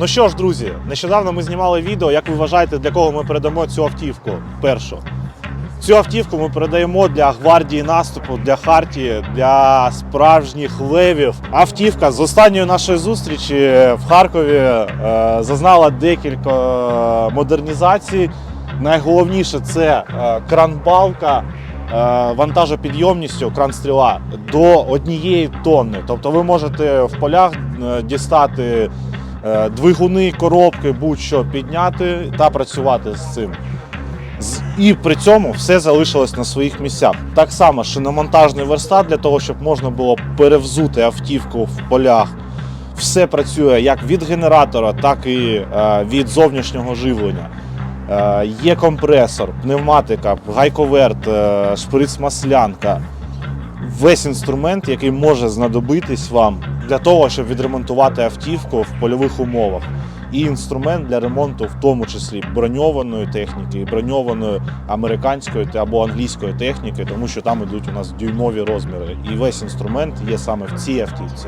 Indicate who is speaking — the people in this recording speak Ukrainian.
Speaker 1: Ну що ж, друзі, нещодавно ми знімали відео. Як ви вважаєте, для кого ми передамо цю автівку? Першу. Цю автівку ми передаємо для гвардії наступу, для Хартії, для справжніх левів. Автівка з останньої нашої зустрічі в Харкові е, зазнала декілька модернізацій. Найголовніше це е, кран-балка е, вантажопідйомністю, кран-стріла до однієї тонни. Тобто ви можете в полях е, дістати двигуни, коробки, будь-що підняти та працювати з цим. І при цьому все залишилось на своїх місцях. Так само шиномонтажний верстат для того, щоб можна було перевзути автівку в полях. Все працює як від генератора, так і е, від зовнішнього живлення. Е, є компресор, пневматика, гайковерт, е, шприц-маслянка. Весь інструмент, який може знадобитись вам для того, щоб відремонтувати автівку в польових умовах. І інструмент для ремонту, в тому числі броньованої техніки, і броньованої американської або англійської техніки, тому що там ідуть у нас дюймові розміри. І весь інструмент є саме в цій автівці.